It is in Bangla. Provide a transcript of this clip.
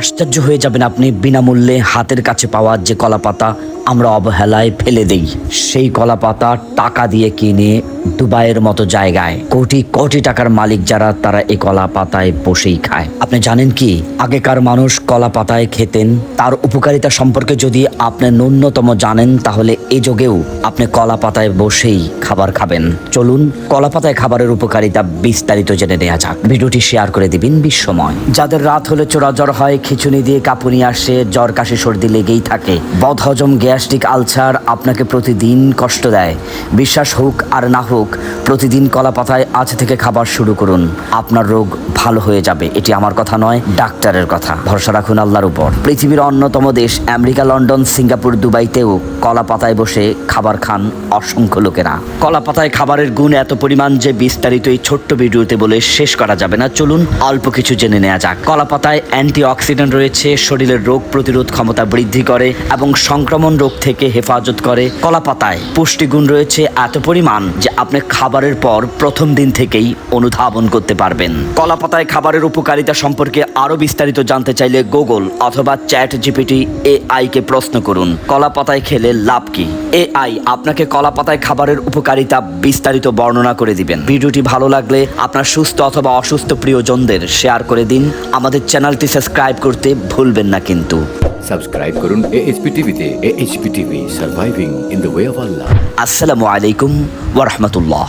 আশ্চর্য হয়ে যাবেন আপনি। বিনামূল্যে হাতের কাছে পাওয়া যে কলা পাতা আমরা অবহেলায় ফেলে দেই। সেই কলা পাতা টাকা দিয়ে কিনে দুবাইয়ের মতো জায়গায় কোটি কোটি টাকার মালিক যারা, তারা এই কলা পাতায় বসেই খায়। আপনি জানেন কি? আগেকার মানুষ কলা পাতায় খেতেন। তার উপকারিতা সম্পর্কে যদি আপনি ন্যূনতম জানেন, তাহলে এই যুগেও আপনি কলা পাতায় বসেই খাবার খাবেন। চলুন কলা পাতায় খাবারের উপকারিতা বিস্তারিত জেনে নেওয়া যাক। ভিডিওটি শেয়ার করে দিবেন বিশ্বময়। যাদের রাত হলে চোরা জ্বর হয় খিচুনি দিয়ে কাঁপুনি আসে, জ্বর কাশি, সর্দি লেগেই থাকে। বদহজম গ্যাস্ট্রিক আলসার আপনাকে প্রতিদিন কষ্ট দেয়। বিশ্বাস হোক আর না হোক, প্রতিদিন কলা পাতায় আজ থেকে খাবার শুরু করুন। আপনার রোগ ভালো হয়ে যাবে, এটি আমার কথা নয়, ডাক্তারের কথা। ভরসা রাখুন আল্লাহর উপর। পৃথিবীর অন্যতম দেশ, আমেরিকা, লন্ডন, সিঙ্গাপুর, দুবাইতেও কলা পাতায় বসে খাবার খান অসংখ্য লোকেরা। কলা পাতায় খাবারের গুণ এত পরিমাণ যে বিস্তারিত এই ছোট্ট ভিডিওতে বলে শেষ করা যাবে না। চলুন অল্প কিছু জেনে নেওয়া যাক। কলা পাতায় অ্যান্টি অক্সিডেন্ট রয়েছে, শরীরের রোগ প্রতিরোধ ক্ষমতা বৃদ্ধি করে এবং সংক্রমণ রোগ থেকে হেফাজত করে কলা পাতায় পুষ্টিগুণ রয়েছে এত পরিমাণ যে আপনি খাবারের পর প্রথম দিন থেকেই অনুধাবন করতে পারবেন। কলা পাতায় খাবারের উপকারিতা সম্পর্কে আরও বিস্তারিত জানতে চাইলে গুগল অথবা চ্যাট জিপিটি এআই কে প্রশ্ন করুন। কলা পাতায় খেলে লাভ কি? এআই আপনাকে কলা পাতায় খাবারের উপকারিতা বিস্তারিত বর্ণনা করে দিবেন। ভিডিওটি ভালো লাগলে আপনার সুস্থ অথবা অসুস্থ প্রিয়জনদের শেয়ার করে দিন। আমাদের চ্যানেলটি সাবস্ক্রাইব করতে ভুলবেন না কিন্তু। সাবস্ক্রাইব করুন এএইচপি টিভিতে AHP TV surviving in the way of Allah আসসালামু আলাইকুম ওরহমতুল্লাহ